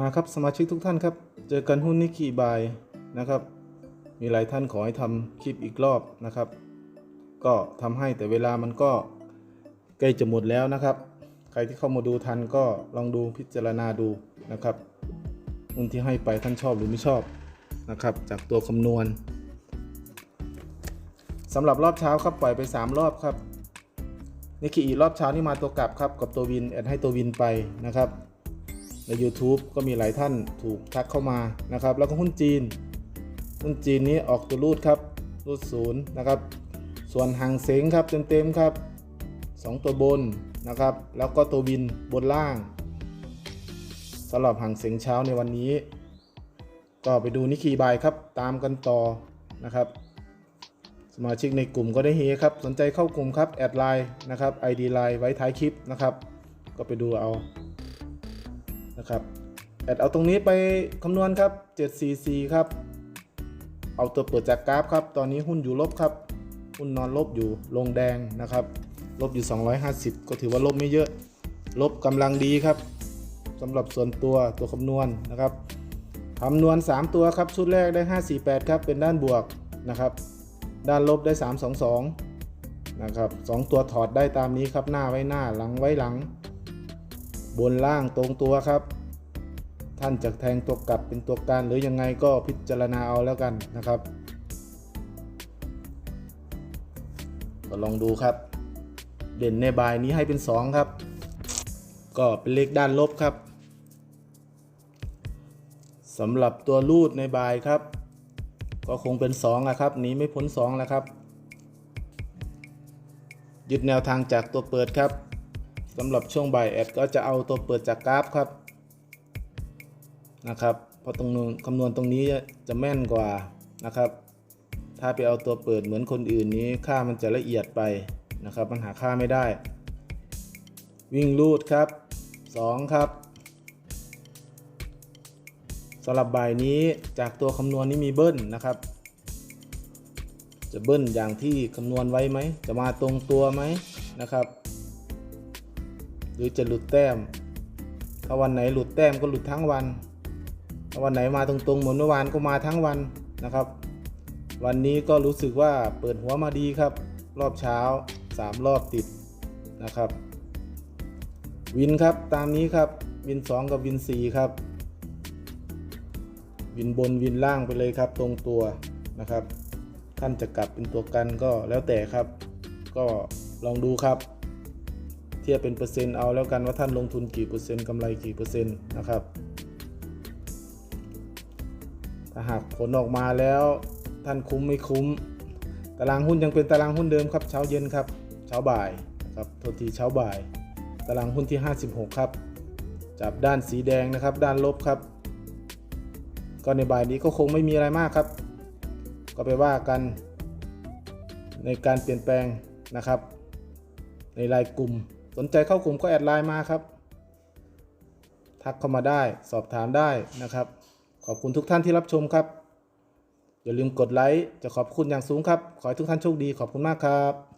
มาครับสมาชิกทุกท่านครับ เจอกันหุ้นนิกิบายนะครับ มีหลายท่านขอให้ทำคลิปอีกรอบนะครับ ก็ทำให้แต่เวลามันก็ใกล้จะหมดแล้วนะครับ ใครที่เข้ามาดูทันก็ลองดูพิจารณาดูนะครับหุ้นที่ให้ไปท่านชอบหรือไม่ชอบนะครับ จากตัวคำนวณสำหรับรอบเช้าครับปล่อยไป 3 รอบครับนิกิอีรอบเช้านี่มาตัวกลับครับกับตัววินแอดให้ตัววินไปนะครับ ใน YouTube ก็มีหลายท่านถูกทักเข้ามานะครับ แล้วก็หุ้นจีน หุ้นจีนนี้ออกตัวรูดครับรูดศูนย์นะครับ ส่วนหางเสงครับเต็มๆครับ 2 ตัวบนนะครับ แล้วก็ตัววินบนล่างสำหรับหางเสงเช้าในวันนี้ ก็ไปดูนิคีบายครับตามกันต่อนะครับสมาชิกในกลุ่มก็ได้เฮครับ สนใจเข้ากลุ่มครับ แอดไลน์นะครับ ID ไลน์ไว้ท้ายคลิปนะครับ ก็ไปดูเอา นะครับแอดเอาตรงนี้ไปคำนวณครับ 744 ครับ เอาตัวเปิดจากกราฟครับ ตอนนี้หุ้นอยู่ลบครับ หุ้นนอนลบอยู่ลงแดงนะครับ ลบอยู่ 250 ก็ถือว่าลบไม่เยอะ ลบกำลังดีครับสำหรับส่วนตัวตัวคำนวณนะครับคำนวณ 3 ตัวครับ ชุดแรกได้ 548 ครับ เป็นด้านบวกนะครับ ด้านลบได้ 322 นะครับ 2 ตัวถอดได้ตามนี้ครับ หน้าไว้หน้า หลังไว้หลัง บนล่างตรงตัวครับ ท่านจะแทงตัวกลับเป็นตัวการหรือยังไงก็พิจารณาเอาแล้วกันนะครับ ก็ลองดูครับ เด่นในบายนี้ให้เป็น 2 ครับ ก็เป็นเลขด้านลบครับสำหรับตัวรูดในบายครับ ก็คงเป็น2อะครับหนีไม่พ้น2แล้วครับยึดแนวทางจากตัวเปิดครับ สำหรับช่วงบ่ายแอดก็จะเอาตัวเปิดจากกราฟครับนะครับเพราะตรงนู้นคำนวณตรงนี้จะแม่นกว่านะครับ ถ้าไปเอาตัวเปิดเหมือนคนอื่นนี้ค่ามันจะละเอียดไปนะครับมันหาค่าไม่ได้ วิ่งรูดครับ 2 ครับสำหรับบ่ายนี้จากตัวคำนวณนี้มีเบิ้ลนะครับ จะเบิ้ลอย่างที่คำนวณไว้ไหม จะมาตรงตัวไหมนะครับ หรือจะหลุดแต้ม ถ้าวันไหนหลุดแต้มก็หลุดทั้งวัน ถ้าวันไหนมาตรงๆ เหมือนเมื่อวานก็มาทั้งวันนะครับ วันนี้ก็รู้สึกว่าเปิดหัวมาดีครับ รอบเช้า 3 รอบติดนะครับ วินครับตามนี้ครับวิน 2 กับวิน 4 ครับ วินบนวินล่างไปเลยครับ ตรงตัวนะครับ ท่านจะกลับเป็นตัวกันก็แล้วแต่ครับ ก็ลองดูครับ ทียบเป็นเปอร์เซ็นต์เอาแล้วกันว่าท่านลงทุนกี่เปอร์เซ็นต์กำไรกี่เปอร์เซ็นต์นะครับ ถ้าหากผลออกมาแล้วท่านคุ้มไม่คุ้ม ตารางหุ้นยังเป็นตารางหุ้นเดิมครับเช้าเย็นครับเช้าบ่ายนะครับโทษทีเช้าบ่าย ตารางหุ้นที่ 56 ครับ จับด้านสีแดงนะครับ ด้านลบครับ ก็ในบ่ายนี้ก็คงไม่มีอะไรมากครับ ก็ไปว่ากันในการเปลี่ยนแปลงนะครับ ในไลน์กลุ่ม สนใจเข้ากลุ่มก็แอดไลน์มาครับ ทักเข้ามาได้สอบถามได้นะครับ ขอบคุณทุกท่านที่รับชมครับ อย่าลืมกดไลค์จะขอบคุณอย่างสูงครับ ขอให้ทุกท่านโชคดีขอบคุณมากครับ